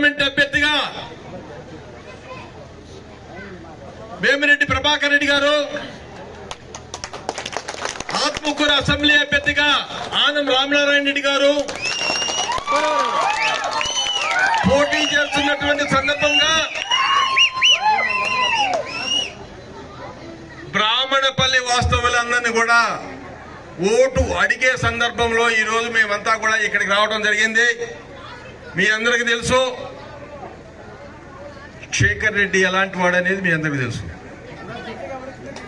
Parliament అభ్యర్థిగా వేమిరెడ్డి ప్రభాకర్ రెడ్డి గారు Atmakur assembly అభ్యర్థిగా ఆనం రామనారాయణ రెడ్డి గారు పోటీ చేస్తున్నటువంటి సందర్భంగా బ్రాహ్మణపల్లి వాస్తవులందరినీ కూడా ఓటు అడిగే సందర్భంలో ఈ రోజు మేమంతా కూడా ఇక్కడికి రావడం జరిగింది. మీ అందరికీ తెలుసు శేఖర్ రెడ్డి ఎలాంటి వాడు అనేది మీ అందరికీ తెలుసు.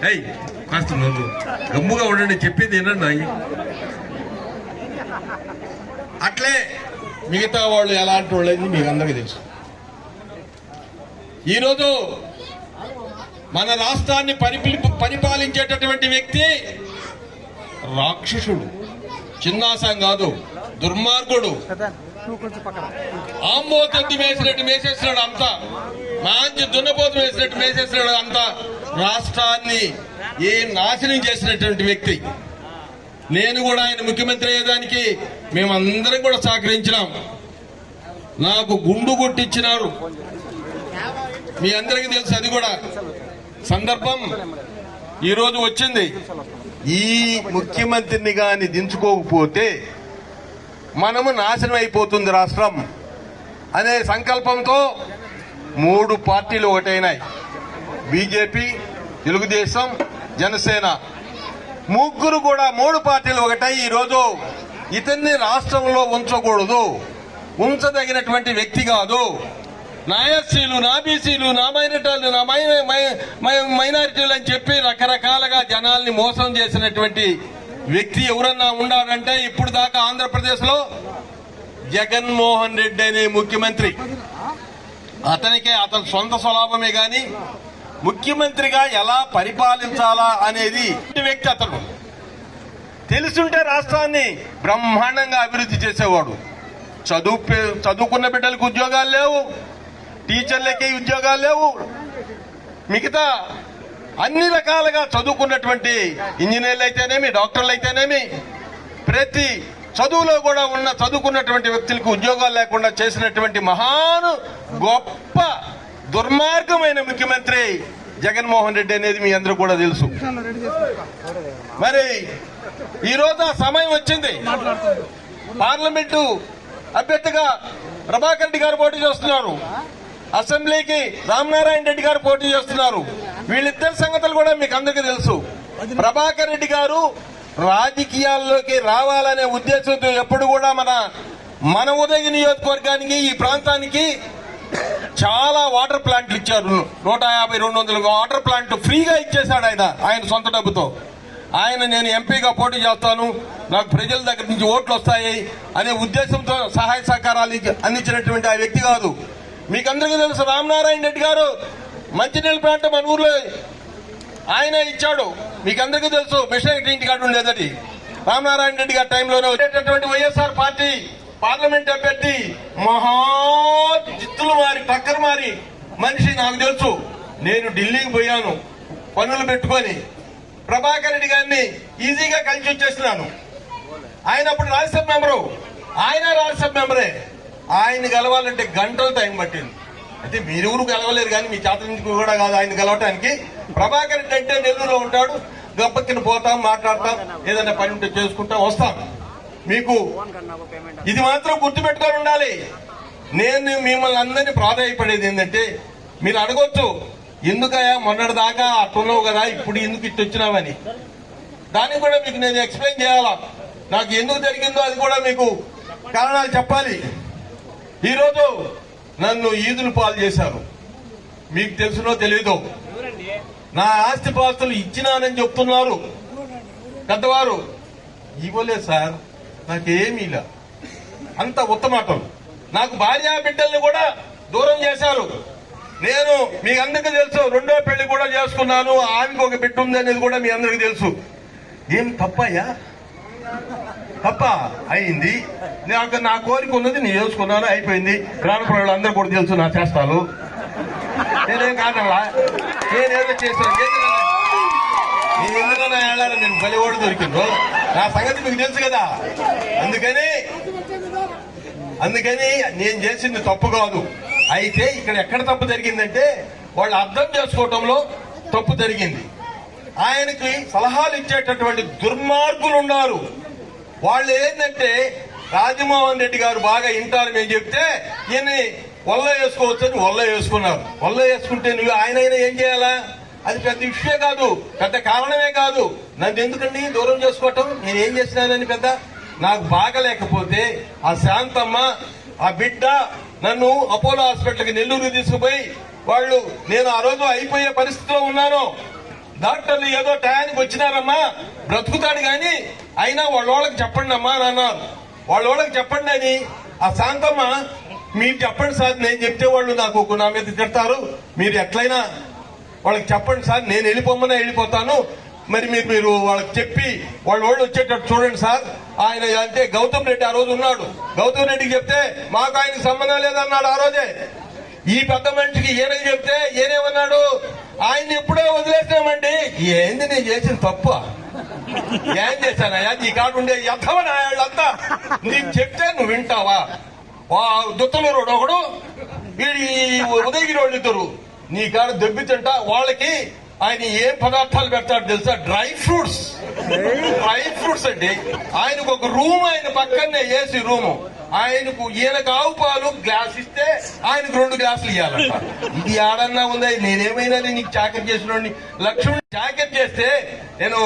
అయ్యి కాస్త నువ్వు. గమ్ముగా ఉండండి చెప్పేది వినండి అట్లే మిగతా వాళ్ళు ఎలాంటి వాళ్ళు అనేది మీకు అందరికీ తెలుసు. ఈరోజు మన రాష్ట్రాన్ని పరిపి పరిపాలించేటటువంటి వ్యక్తి రాక్షసుడు. చిన్నాసం కాదు దుర్మార్గుడు. ఆంబోతెత్తి వేసినట్టు వేసేసినాడు అంతా. మంచి దున్నపోతు వేసినట్టు వేసేసినాడు అంతా రాష్ట్రాన్ని ఏ నాశనం చేసినటువంటి వ్యక్తి. నేను కూడా ఆయన ముఖ్యమంత్రి అయ్యేదానికి మేమందరం కూడా సహకరించినాం. నాకు గుండు కొట్టించినారు. మీ అందరికీ తెలుసు అది కూడా. సందర్భం ఈరోజు వచ్చింది. ఈ ముఖ్యమంత్రిని కానీ దించుకోకపోతే మనము నాశనం అయిపోతుంది రాష్ట్రం అనే సంకల్పంతో మూడు పార్టీలు ఒకటైనాయి. బీజేపీ తెలుగుదేశం జనసేన. ముగ్గురు కూడా మూడు పార్టీలు ఒకటై ఈరోజు ఇతన్ని రాష్ట్రంలో ఉంచకూడదు. ఉంచదగినటువంటి వ్యక్తి కాదు. నా ఎస్సీలు నా బీసీలు నా మైనార్టీలు నా మై మైనారిటీలు అని చెప్పి రకరకాలుగా జనాల్ని మోసం చేసినటువంటి వ్యక్తి ఎవరన్నా ఉన్నాడంటే ఇప్పుడు దాకా ఆంధ్రప్రదేశ్లో జగన్మోహన్ రెడ్డి అనే ముఖ్యమంత్రి అతనికే అతని సొంత స్వలాభమే గాని ముఖ్యమంత్రిగా ఎలా పరిపాలించాలా అనేది వ్యక్తి అతడు తెలుసుంటే రాష్ట్రాన్ని బ్రహ్మాండంగా అభివృద్ధి చేసేవాడు. చదువు పే- చదువుకున్న బిడ్డలకు ఉద్యోగాలు లేవు. టీచర్లకి ఉద్యోగాలు లేవు. మిగతా అన్ని రకాలుగా చదువుకున్నటువంటి ఇంజనీర్లు అయితేనేమి డాక్టర్లు అయితేనేమి ప్రతి చదువులో కూడా ఉన్న చదువుకున్నటువంటి వ్యక్తులకు ఉద్యోగాలు లేకుండా చేసినటువంటి మహాను గొప్ప దుర్మార్గమైన ముఖ్యమంత్రి జగన్మోహన్ రెడ్డి అనేది మీ అందరూ కూడా తెలుసు. మరి ఈ రోజు ఆ సమయం వచ్చింది. పార్లమెంటు అభ్యర్థిగా ప్రభాకర్ రెడ్డి గారు పోటీ చేస్తున్నారు. అసెంబ్లీకి రామనారాయణ రెడ్డి గారు పోటీ చేస్తున్నారు. వీళ్ళిద్దరి సంగతులు కూడా మీకు అందరికీ తెలుసు. ప్రభాకర్ రెడ్డి గారు రాజకీయాల్లోకి రావాలనే ఉద్దేశంతో ఎప్పుడు కూడా మన మన ఉదయ నియోజకవర్గానికి ఈ ప్రాంతానికి చాలా వాటర్ ప్లాంట్లు ఇచ్చారు. నూట యాభై రెండు వందల వాటర్ ప్లాంట్ ఫ్రీగా ఇచ్చేశాడు ఆయన ఆయన సొంత డబ్బుతో. ఆయన నేను ఎంపీగా పోటీ చేస్తాను. నాకు ప్రజల దగ్గర నుంచి ఓట్లు వస్తాయి అనే ఉద్దేశంతో సహాయ సహకారాలు అందించినటువంటి ఆ వ్యక్తి కాదు. మీకు అందరికీ తెలుసు రామనారాయణ రెడ్డి గారు మంచినీళ్ళ ప్లాంట్ మన ఊర్లో ఆయన ఇచ్చాడు. మీకు అందరికీ తెలుసు మిషన్ ఇంటి కార్డు ఉండేదని రామనారాయణ రెడ్డి గారి టైంలోనే వచ్చేటటువంటి వైఎస్ఆర్ పార్టీ పార్లమెంట్ అభ్యర్థి మహా జిత్తులు మారి టక్కర్ మారి మనిషి నాకు తెలుసు. నేను ఢిల్లీకి పోయాను పనులు పెట్టుకొని ప్రభాకర్ రెడ్డి గారిని ఈజీగా కలిసి వచ్చేస్తున్నాను. ఆయన అప్పుడు రాజ్యసభ మెంబరు. ఆయన రాజ్యసభ మెంబరే. ఆయన గెలవాలంటే గంటలు టైం పట్టింది. అయితే మీరెవరు గెలవలేరు కానీ మీ చేత నుంచి కూడా కాదు ఆయన గెలవటానికి. ప్రభాకర్ రెడ్డి అంటే నెల్లూరులో ఉంటాడు. గప్పకిన పోతాం మాట్లాడతాం ఏదైనా పని ఉంటే చేసుకుంటాం వస్తాం. మీకు ఇది మాత్రం గుర్తుపెట్టుకొని ఉండాలి. నేను మిమ్మల్ని అందరినీ ప్రాధాయపడేది ఏంటంటే మీరు అడగొచ్చు ఎందుకయ్యా మొన్నటి దాకా అట్టున్నావు కదా ఇప్పుడు ఎందుకు ఇట్టు వచ్చినావని? దానికి కూడా మీకు నేను ఎక్స్ప్లెయిన్ చేయాలా? నాకు ఎందుకు జరిగిందో అది కూడా మీకు కారణాలు చెప్పాలి. ఈరోజు నన్ను ఈదులు పాలు చేశారు. మీకు తెలుసునో తెలీదో? నా ఆస్తి పాస్తులు ఇచ్చినానని చెప్తున్నారు. పెద్దవారు ఇవ్వలేదు సార్ నాకేమీ ఇలా. అంత ఉత్తమాటలు నాకు భార్యా బిడ్డల్ని కూడా దూరం చేశారు. నేను మీ అందరికీ తెలుసు రెండో పెళ్ళి కూడా చేసుకున్నాను ఆమెకు ఒక బిడ్డ ఉంది అనేది కూడా మీ అందరికీ తెలుసు. ఏం తప్పయ్యా? తప్ప అయింది. నాకు నా కోరిక ఉన్నది నేను చేసుకున్నాను అయిపోయింది. గ్రామ ప్రజలు అందరూ కూడా తెలుసు నా చేస్తాను నేనేం కాదల్లా నేనేదో చేశాను. నేను నా వెళ్ళాలి నేను బలి ఓడి దొరికిందో నా సంగతి మీకు తెలుసు కదా? అందుకని అందుకని నేను చేసింది తప్పు కాదు. అయితే ఇక్కడ ఎక్కడ తప్పు జరిగిందంటే వాళ్ళు అర్థం చేసుకోవటంలో తప్పు జరిగింది. ఆయనకి సలహాలు ఇచ్చేటటువంటి దుర్మార్గులు ఉన్నారు. వాళ్ళు ఏంటంటే రాజమోహన్ రెడ్డి గారు బాగా వింటారు మేము చెప్తే ఈయన వల్ల వేసుకోవచ్చు అని వల్ల వేసుకున్నారు. వల్ల వేసుకుంటే నువ్వు ఆయన అయినా ఏం చేయాలా? అది పెద్ద విషయమే కాదు. పెద్ద కారణమే కాదు. నన్ను ఎందుకండి దూరం చేసుకోవటం? నేను ఏం చేసినానని పెద్ద? నాకు బాగలేకపోతే ఆ శాంతమ్మ ఆ బిడ్డ నన్ను అపోలో హాస్పిటల్కి నెల్లూరు తీసుకుపోయి వాళ్ళు నేను ఆ రోజు అయిపోయే పరిస్థితిలో ఉన్నాను. డాక్టర్లు ఏదో టయానికి వచ్చినారమ్మా. బ్రతుకుతాడు కానీ అయినా వాళ్ళ వాళ్ళకి చెప్పండి అమ్మా అని అన్నారు వాళ్ళ వాళ్ళకి చెప్పండి అని ఆ శాంతమ్మ మీరు చెప్పండి సార్ నేను చెప్తే వాళ్ళు నాకు నా మీద తిడతారు. మీరు ఎట్లయినా వాళ్ళకి చెప్పండి సార్ నేను వెళ్ళిపోమ్మనే వెళ్ళిపోతాను. మరి మీరు మీరు వాళ్ళకి చెప్పి వాళ్ళ వాళ్ళు వచ్చేటట్టు చూడండి సార్. ఆయన అంటే గౌతమ్ రెడ్డి ఆ రోజు ఉన్నాడు. గౌతమ్ రెడ్డికి చెప్తే మాకు ఆయనకి సంబంధం లేదన్నాడు ఆ రోజే. ఈ పెద్ద మనిషికి ఈయనకి చెప్తే ఈయనేమన్నాడు ఆయన్ని ఎప్పుడో వదిలేసినామండి. ఏంది నేను చేసిన తప్పు? ఏం చేశానయ్యా? నీ కాడు ఉండే యథవనా నీకు చెప్తే నువ్వు వింటావా? వా ఒకడు వీడి ఉదయగిరి వాళ్ళు ఇద్దరు నీ కాడ దెబ్బతింట వాళ్ళకి ఆయన ఏ పదార్థాలు పెడతాడు తెలుసా? Dry fruits. డ్రై ఫ్రూట్స్ అండి. ఆయనకు ఒక రూమ్ ఆయన పక్కనే ఏసీ రూము. ఆయనకు ఈయనకు ఆవు పాలు గ్లాస్ ఇస్తే ఆయనకు రెండు గ్లాసులు ఇవ్వాలంట ఇది ఆడన్నా ఉందా? నేనేమైనా నీకు చాకరీ చేసిన లక్ష్మణ్ చాకరీ చేస్తే నేను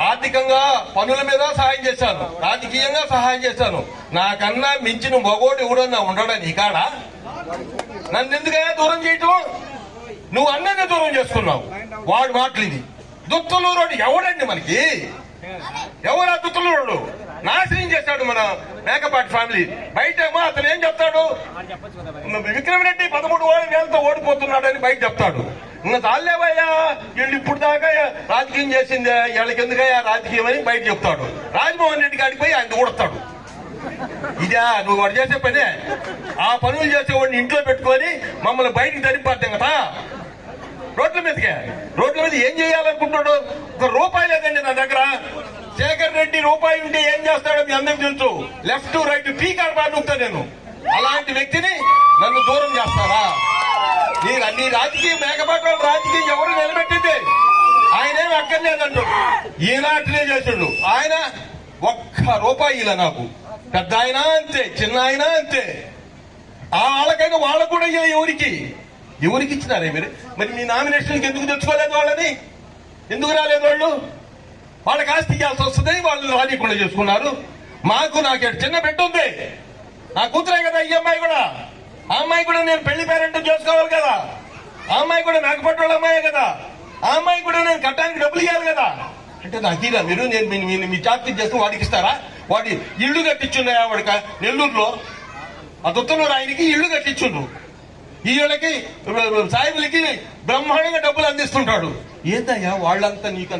ఆర్థికంగా పనుల మీద సహాయం చేశాను. రాజకీయంగా సహాయం చేశాను. నాకన్నా మించిన మగోడు ఎవడన్నా ఉండడా నీ కాడ? నన్ను ఎందుకైనా దూరం చేయటం? నువ్వు అన్ననే దూరం చేసుకున్నావు. వాడు మాటలు ఇది. దుత్తలూరుడు ఎవడండి మనకి? ఎవరు ఆ దుత్తలూరుడు? నాశనం చేశాడు మన మేకపాటి ఫ్యామిలీ. బయటేమో అతను ఏం చెప్తాడు? విక్రమరెడ్డి పదమూడు పదమూడు వేలతో ఓడిపోతున్నాడని బయట చెప్తాడు. ఇంకా చాలేవయ్యా వీళ్ళు ఇప్పుడు దాకా రాజకీయం చేసిందే. వీళ్ళకి ఎందుకయ్యా రాజకీయం అని బయట చెప్తాడు. రాజమోహన్ రెడ్డి గారికి పోయి ఆయన ఊడతాడు ఇదా నువ్వు వాడు చేసే పనే. ఆ పనులు చేసేవాడిని ఇంట్లో పెట్టుకొని మమ్మల్ని బయటికి తరిపార్థం కదా. రోడ్ల మీదకే. రోడ్ల మీద ఏం చేయాలనుకుంటాడు ఒక రూపాయి లేదండి నా దగ్గర. శేఖర్ రెడ్డి రూపాయి ఉంటే ఏం చేస్తాడో మీ అందరికి తెలుసు. లెఫ్ట్ రైట్ పీకాడు బాగా నేను. అలాంటి వ్యక్తిని నన్ను దూరం చేస్తారా? నీ రాజకీయ మేకపాట్ల రాజకీయం ఎవరు నిలబెట్టింది? ఆయనేమి అక్కర్లేదండు. ఈనాటినే చేసిండు. ఆయన ఒక్క రూపాయి ఇలా నాకు. పెద్ద ఆయన అంతే చిన్న ఆయన అంతే. ఆ వాళ్ళకైనా వాళ్ళకు కూడా ఎవరికి? ఎవరికి ఇచ్చినారే మీరు? మరి మీ నామినేషన్కి ఎందుకు తెచ్చుకోలేదు వాళ్ళని? ఎందుకు రాలేదు వాళ్ళు? వాళ్ళకి ఆస్తి ఇవ్వాల్సి వస్తుంది వాళ్ళు రాజీకుండా చేసుకున్నారు. మాకు నాకు చిన్న బిడ్డ ఉంది. నా కూతురే కదా ఈ అమ్మాయి కూడా. ఆ అమ్మాయి కూడా నేను పెళ్ళి పేరెంట్ చేసుకోవాలి కదా. ఆ అమ్మాయి కూడా నాకు పట్టుకోవాలి అమ్మాయే కదా. ఆ అమ్మాయి కూడా నేను కట్టడానికి డబ్బులు ఇవ్వాలి కదా. అంటే నాకు తీరా మీరు నేను మీ- మీ- మీ చేస్తే వాడికి ఇస్తారా? వాడి ఇల్లు కట్టించున్నాయా వాడికి? నెల్లూరులో ఆ దుత్తలూరు ఆయనకి ఇల్లు కట్టించుండ్రు. ఈయనకి సాయిబులకి బ్రహ్మాండంగా డబ్బులు అందిస్తుంటాడు. ఏందయ్యా వాళ్ళంతా నీకు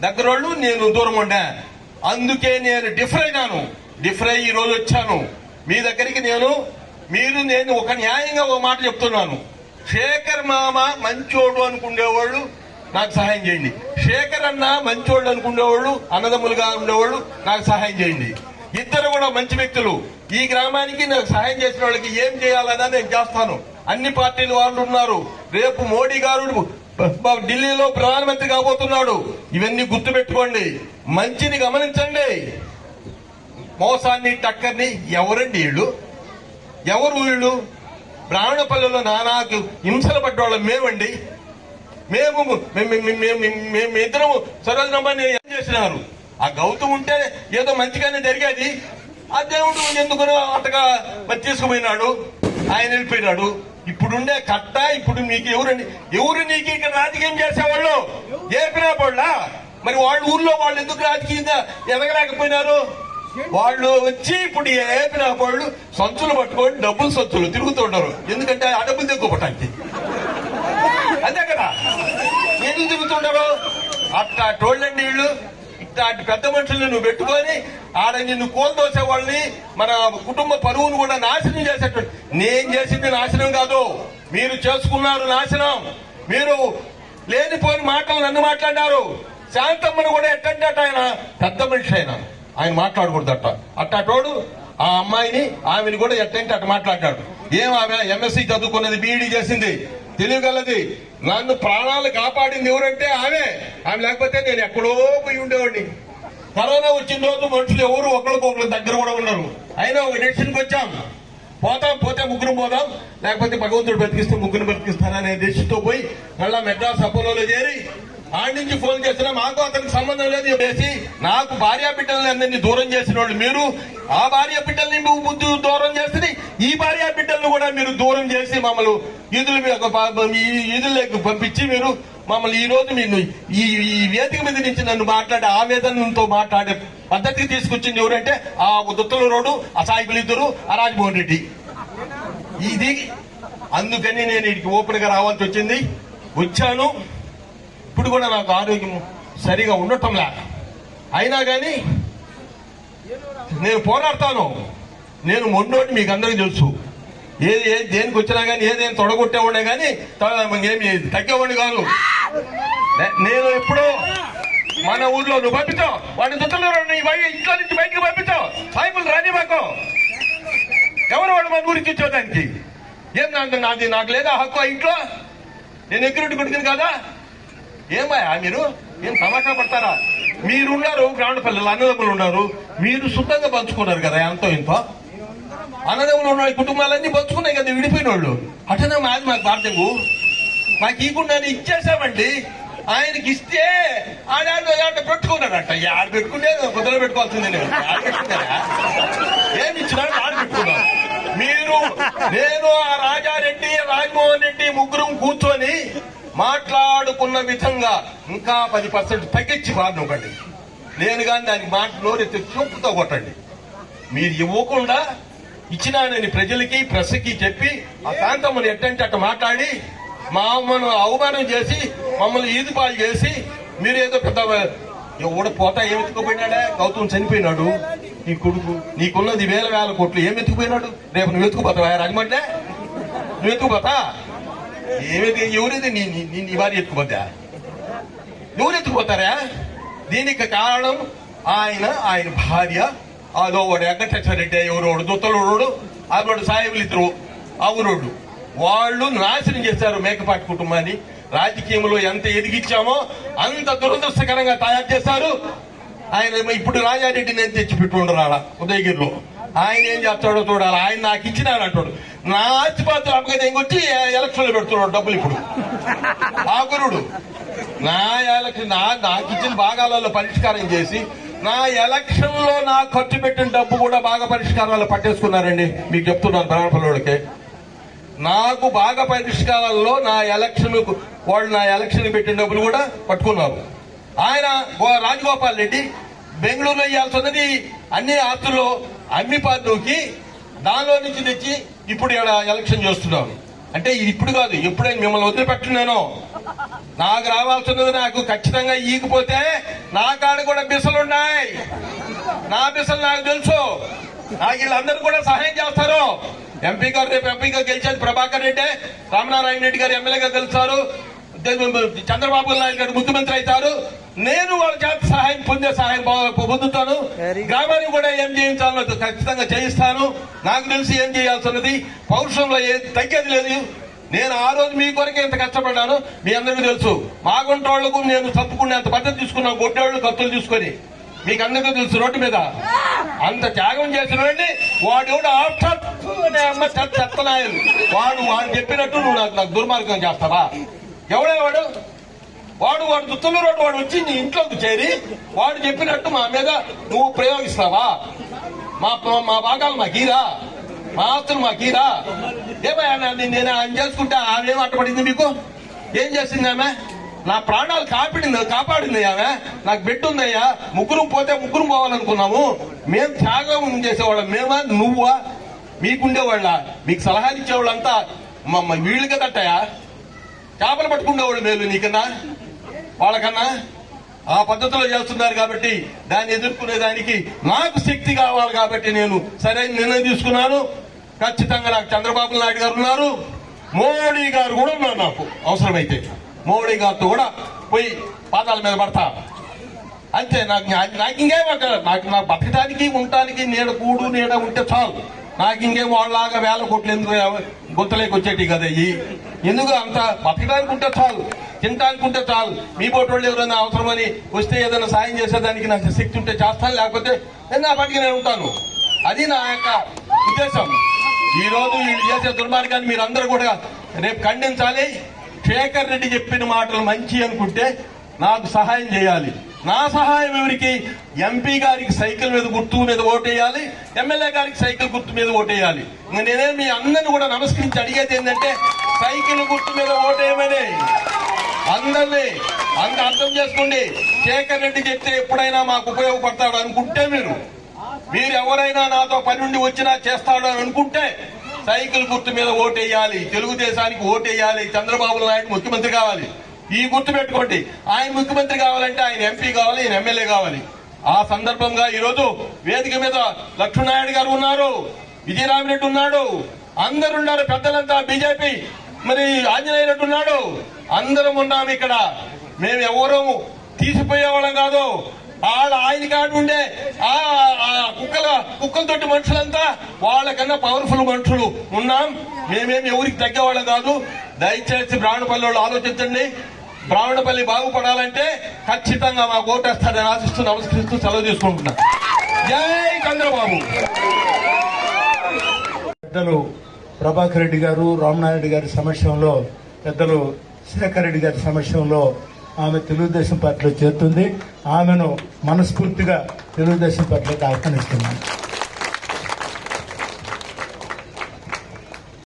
దగ్గర వాళ్ళు నేను దూరం ఉండా. అందుకే నేను డిఫర్ అయినాను. డిఫర్ అయ్యి ఈ రోజు వచ్చాను. మీ దగ్గరికి నేను మీరు నేను ఒక న్యాయంగా ఒక మాట చెప్తున్నాను. శేఖర్ మామ మంచోడు అనుకునేవాళ్ళు నాకు సహాయం చేయండి. శేఖర్ అన్న మంచోళ్ళు అనుకునేవాళ్ళు అన్నదమ్ములుగా ఉండేవాళ్ళు నాకు సహాయం చేయండి. ఇద్దరు కూడా మంచి వ్యక్తులు. ఈ గ్రామానికి నాకు సహాయం చేసిన వాళ్ళకి ఏం చేయాలన్నా నేను చేస్తాను. అన్ని పార్టీల వాళ్ళు ఉన్నారు. రేపు మోడీ గారు ఢిల్లీలో ప్రధానమంత్రి కాబోతున్నాడు. ఇవన్నీ గుర్తు పెట్టుకోండి మంచిని గమనించండి. మోసాన్ని టక్కర్ని ఎవరండి వీళ్ళు? ఎవరు వీళ్ళు? బ్రాహ్మణపల్లెలో నానాకు హింసలు పడ్డవాళ్ళం మేమండి. మేము మేము- మేము- మేము- సరోజనమ్మని ఏం చేసినారు? ఆ గౌతమ్ ఉంటే ఏదో మంచిగానే జరిగేది. ఆ దేవుడు ఎందుకు అంతగా తీసుకుపోయినాడు. ఆయన వెళ్ళిపోయినాడు. ఇప్పుడుండే కట్ట ఇప్పుడు నీకు ఎవరండి? ఎవరు నీకు ఇక్కడ రాజకీయం చేసేవాళ్ళు? ఏపినా వాళ్ళ మరి వాళ్ళ ఊర్లో వాళ్ళు ఎందుకు రాజకీయంగా ఎదగలేకపోయినారు? వాళ్ళు వచ్చి ఇప్పుడు ఏపిన వాళ్ళు సంచులు పట్టుకొని డబ్బులు సంచులు తిరుగుతుంటారు ఎందుకంటే ఆ డబ్బులు తెక్కుపటానికి అంతే కదా? ఎందుకు తిరుగుతుంటారు అట్ట టోళ్ళండి వీళ్ళు. ఇట్లాంటి పెద్ద మనుషుల్ని నువ్వు పెట్టుకొని ఆడ నిన్ను కోల్దోసే వాళ్ళని మన కుటుంబ పరువును కూడా నాశనం చేసేటట్టు నేను చేసింది నాశనం కాదు. మీరు చేసుకున్నారు నాశనం. మీరు లేనిపోని మాటలు నన్ను మాట్లాడారు. శాంతమ్మను కూడా ఎట్టంటే అట్ట ఆయన. పెద్ద మనిషి ఆయన ఆయన మాట్లాడకూడదట. అట్టటోడు ఆ అమ్మాయిని ఆమెను కూడా ఎట్టంటే అట్ట మాట్లాడాడు. ఏం ఆమె ఎంఎస్సి చదువుకున్నది బీఈడి చేసింది? తెలియగలది. నన్ను ప్రాణాలు కాపాడింది ఎవరంటే ఆమె. ఆమె లేకపోతే నేను ఎక్కడో పోయి ఉండేవాడిని. కరోనా వచ్చిన రోజు మనుషులు ఎవరు ఒకరికొకరు దగ్గర కూడా ఉన్నారు అయినా ఒక డెసిషన్కి వచ్చాం. పోతాం పోతే ముగ్గురు పోదాం. లేకపోతే భగవంతుడు బ్రతికిస్తే ముగ్గురు బ్రతికిస్తారనే దృష్టితో పోయి మళ్ళా మెడ్రాస్ అపోలోలో చేరి ఆడి నుంచి ఫోన్ చేస్తున్నా మాకు అతనికి సంబంధం లేదు చెప్పేసి నాకు భార్య బిడ్డల్ని అందరినీ దూరం చేసిన వాళ్ళు మీరు. ఆ భార్య బిడ్డల్ని నువ్వు ముందు దూరం చేస్తే ఈ భార్య బిడ్డలను కూడా మీరు దూరం చేసి మమ్మల్ని ఈదుల మీద ఈ ఈదుల్లోకి పంపించి మీరు మమ్మల్ని ఈ రోజు మీరు ఈ ఈ వేదిక మీద నుంచి నన్ను మాట్లాడే ఆవేదనతో మాట్లాడే పద్ధతికి తీసుకొచ్చింది ఎవరంటే ఆ దుత్తల రోడ్డు ఆ సాయికులు ఇద్దరు ఆ రాజమోహన్ రెడ్డి. ఇది అందుకని నేను ఇక్కడికి ఓపెన్గా రావాల్సి వచ్చింది. వచ్చాను. ఇప్పుడు కూడా నాకు ఆరోగ్యం సరిగా ఉండటంలా అయినా కానీ నేను పోరాడతాను. నేను మొన్నోటి మీకు అందరికీ తెలుసు. ఏది ఏది దేనికి వచ్చినా కానీ ఏదేం తొడగొట్టేవాడే కానీ ఏమి తగ్గేవాడిని కాదు. నేను ఎప్పుడో మన ఊర్లో నువ్వు పంపించావు వాడిని దుత్తలు ఇంట్లో నుంచి బయటకు పంపించావు సాయిబుల్ రాని మాకు. ఎవరు వాడు మన ఊరికి ఇచ్చేదానికి? ఏం నాది నాకు లేదా హక్కు ఇంట్లో? నేను ఎగ్గురెడ్డి కొడుకుని కదా? ఏమయ్యా మీరు? ఏం తమాషా పడతారా? మీరున్నారు గ్రాండ్ పిల్లలు అన్నదమ్ములు ఉన్నారు. మీరు శుద్ధంగా పంచుకున్నారు కదా ఎంతో ఇంతో. అన్నదమ్ములు ఉన్న కుటుంబాలన్నీ పంచుకున్నాయి కదా విడిపోయిన వాళ్ళు అటనే మాది మాకు బాధ్యము. మాకు ఇవ్వకుండా ఇచ్చేసామండి ఆయనకి ఇస్తే ఆడాడు ఆడ పెట్టుకున్నాడట. ఆడ పెట్టుకునేది కుదరలో పెట్టుకోవాల్సిందే నేను. ఆడ పెట్టుకున్నారా ఏమి ఇచ్చినాడు? ఆడ పెట్టుకున్నాను మీరు నేను ఆ రాజారెడ్డి రాజమోహన్ రెడ్డి ముగ్గురు కూర్చొని మాట్లాడుకున్న విధంగా ఇంకా పది పర్సెంట్ తగ్గించి బాధ ఒకటి నేను కానీ దానికి మాట నోరెత్తి చూపుతో కొట్టండి. మీరు ఇవ్వకుండా ఇచ్చినా నేను ప్రజలకి ప్రెస్కి చెప్పి ఆ శాంతమ్మని ఎట్టంటే అట్ట మాట్లాడి మా అమ్మను అవమానం చేసి మమ్మల్ని ఈదుపాలు చేసి మీరు ఏదో పెద్ద ఎవడ పోతా ఏం ఎత్తుకుపోయినాడే? గౌతమ్ చనిపోయినాడు. నీ కొడుకు నీకున్నది వేల వేల కోట్లు ఏం ఎత్తుకుపోయినాడు? రేపు నువ్వు ఎత్తుకుపోతావా? రాజమండ్రి? నువ్వు ఎత్తుకుపోతా ఏమిటి? ఎవరైతే నీ నీ- నీ భార్య వారి ఎత్తుకుపోతా ఎవరు ఎత్తుకుపోతారా దీనికి కారణం ఆయన ఆయన భార్య. అదో వాడు వెంకటేశ్వరరెడ్డి ఎవరోడు దుత్తలోడు అదోడు సాయిబులు ఇద్దరు. అవునోడు. వాళ్ళు నాశనం చేశారు మేకపాటి కుటుంబాన్ని. రాజకీయంలో ఎంత ఎదిగించామో అంత దురదృష్టకరంగా తయారు చేశారు. ఆయన ఏమో ఇప్పుడు రాజారెడ్డి నేను తెచ్చి ఉదయగిరిలో? ఆయన ఏం చేస్తాడో చూడాలి. ఆయన నాకు ఇచ్చినాడు అంటాడు. నా ఆస్తిపాత్ర అమ్మకం ఇంకొచ్చి ఎలక్షన్లు పెడుతున్నాడు డబ్బులు ఇప్పుడు. ఆ గురుడు నా ఎలక్షన్ నా నాకు ఇచ్చిన భాగాలలో పరిష్కారం చేసి నా ఎలక్షన్లో నా ఖర్చు పెట్టిన డబ్బు కూడా బాగా పరిష్కారాలు పట్టేసుకున్నారండి. మీకు చెప్తున్నాను బ్రాహ్మణుడికి నాకు బాగా పరిష్కారాల్లో నా ఎలక్షన్ వాళ్ళు నా ఎలక్షన్ పెట్టిన డబ్బులు కూడా పట్టుకున్నారు. ఆయన గో- రాజగోపాల్ రెడ్డి బెంగళూరులో ఇవ్వాల్సినది అన్ని ఆస్తుల్లో అమ్మి పార్టీకి దానిలో నుంచి తెచ్చి ఇప్పుడు ఇక్కడ ఎలక్షన్ చేస్తున్నాను అంటే ఇది ఇప్పుడు కాదు ఎప్పుడైనా మిమ్మల్ని వదిలిపెట్టున్నాను నాకు రావాల్సినది నాకు ఖచ్చితంగా ఈగిపోతే నా కాడ కూడా బిసలున్నాయి. నా బిసలు నాకు తెలుసు. నాకు వీళ్ళందరూ కూడా సహాయం చేస్తారు. ఎంపీ గారు రేపు ఎంపీగా గెలిచేది ప్రభాకర్ రెడ్డి రామనారాయణ రెడ్డి గారు ఎమ్మెల్యేగా గెలుస్తారు. చంద్రబాబు నాయుడు గారు ముఖ్యమంత్రి అవుతారు. నేను వాళ్ళ చేత సహాయం పొందే సహాయం పొందుతాను. గ్రామానికి కూడా ఏం చేయించాలో ఖచ్చితంగా చేయిస్తాను. నాకు తెలిసి ఏం చేయాల్సినది పౌరుషంలో ఏం తగ్గేది లేదు. నేను ఆ రోజు మీ కొరకే ఇంత కష్టపడ్డాను. మీ అందరికీ తెలుసు. మాగుంటోళ్ళకు నేను తప్పుకునేంత పద్ధతి తీసుకున్నాను గొడ్డోళ్ళు కత్తులు తీసుకొని. మీకు అందరికీ తెలుసు రోడ్డు మీద. అంత త్యాగం చేసిన వాడు ఎవడు ఆఫ్టర్ అమ్మ చెత్తనాయలు వాడు వాడు చెప్పినట్టు నువ్వు నాకు నాకు దుర్మార్గం చేస్తావా? ఎవడే వాడు? వాడు వాడు దుత్తులు రోడ్డు వాడు వచ్చి నీ ఇంట్లోకి చేరి వాడు చెప్పినట్టు మా మీద నువ్వు ప్రయోగిస్తావా మా మా భాగాలు మాకీరా మా ఆస్తులు మాకీరా ఏమయ్యా నేను ఆయన చేసుకుంటే ఆమె అట్టబడింది మీకు? ఏం చేసింది ఆమె? నా ప్రాణాలు కాపాడింది కాపాడింది ఆమె. నాకు బిడ్డ ఉందయ్యా. ముగ్గురు పోతే ముగ్గురు పోవాలనుకున్నాము. మేము త్యాగం చేసేవాళ్ళం. మేమా? నువ్వా? మీకుండేవాళ్ళ? మీకు సలహాలు ఇచ్చేవాళ్ళంతా మమ్మ వీళ్ళు కదట్టయా చేపలు పట్టుకునేవాళ్ళు మేలు నీకన్నా? వాళ్ళకన్నా ఆ పద్ధతిలో చేస్తున్నారు కాబట్టి దాన్ని ఎదుర్కొనే దానికి నాకు శక్తి కావాలి కాబట్టి నేను సరైన నిర్ణయం తీసుకున్నాను. ఖచ్చితంగా నాకు చంద్రబాబు నాయుడు గారు ఉన్నారు. మోడీ గారు కూడా ఉన్నారు నాకు. అవసరమైతే మోడీ గారితో కూడా పోయి పాదాల మీద పడతా. అంతే నాకు నాకు నాకు ఇంకేం నాకు నాకు బతకడానికి ఉండటానికి నీడ కూడు నీడ ఉంటే చాలు. నాకు ఇంకేం వాళ్ళలాగా వేల కోట్లు ఎందుకు గుంతలేకి వచ్చేటి కదా ఈ. ఎందుకు అంత బతకడానికి ఉంటే చాలు? తినడానికి చాలు. మీ పోటీ వాళ్ళు ఎవరైనా అవసరమని వస్తే ఏదైనా సాయం చేసేదానికి నాకు శక్తి ఉంటే చేస్తాను లేకపోతే నేను నా పాటికి నేను ఉంటాను. అది నా యొక్క ఉద్దేశం. ఈ రోజు వీళ్ళు చేసే దుర్మార్గాన్ని మీరు అందరూ కూడా రేపు ఖండించాలి. శేఖర్ రెడ్డి చెప్పిన మాటలు మంచి అనుకుంటే నాకు సహాయం చేయాలి. నా సహాయం ఎవరికి? ఎంపీ గారికి సైకిల్ మీద గుర్తు మీద ఓటేయాలి ఎమ్మెల్యే గారికి సైకిల్ గుర్తు మీద ఓటేయాలి. ఇంక నేనే మీ అందరిని కూడా నమస్కరించి అడిగేది ఏంటంటే సైకిల్ గుర్తు మీద ఓటేయమని. అందరినీ అంత అర్థం చేసుకోండి. శేఖర్ రెడ్డి చెప్తే ఎప్పుడైనా మాకు ఉపయోగపడతాడు అనుకుంటే మీరు. మీరు ఎవరైనా నాతో పని నుండి వచ్చినా చేస్తాడు అని అనుకుంటే సైకిల్ గుర్తు మీద ఓటేయాలి. తెలుగుదేశానికి ఓటేయాలి. చంద్రబాబు నాయుడు ముఖ్యమంత్రి కావాలి. ఈ గుర్తు పెట్టుకోండి. ఆయన ముఖ్యమంత్రి కావాలంటే ఆయన ఎంపీ కావాలి ఆయన ఎమ్మెల్యే కావాలి. ఆ సందర్భంగా ఈ రోజు వేదిక మీద లక్ష్మీనాయుడు గారు ఉన్నారు విజయరామిరెడ్డి ఉన్నాడు అందరు ఉన్నారు పెద్దలంతా బీజేపీ మరి ఆంజనేయ రెడ్డి ఉన్నాడు. అందరం ఉన్నాం ఇక్కడ. మేము ఎవరూ తీసిపోయేవాళ్ళం కాదు. వాళ్ళ ఆయన కాడు ఉండే ఆ ఆ కుక్కల కుక్కలతోటి మనుషులంతా వాళ్ళకన్నా పవర్ఫుల్ మనుషులు ఉన్నాం. మేమేమి ఎవరికి తగ్గేవాళ్ళం కాదు. దయచేసి బ్రాహ్మణపల్లి వాళ్ళు ఆలోచించండి. బ్రాహ్మణపల్లి బాగుపడాలంటే ఖచ్చితంగా మా ఓటేస్తారని ఆశిస్తూ నమస్కరిస్తూ సెలవు తీసుకుంటున్నా. జై చంద్రబాబు! పెద్దలు ప్రభాకర్ రెడ్డి గారు రామనాయుడు గారి సమక్షంలో పెద్దలు శేఖర్ రెడ్డి గారి సమక్షంలో ఆమె తెలుగుదేశం పార్టీలో చేరుతుంది. ఆమెను మనస్ఫూర్తిగా తెలుగుదేశం పార్టీలోకి ఆహ్వానిస్తున్నాను.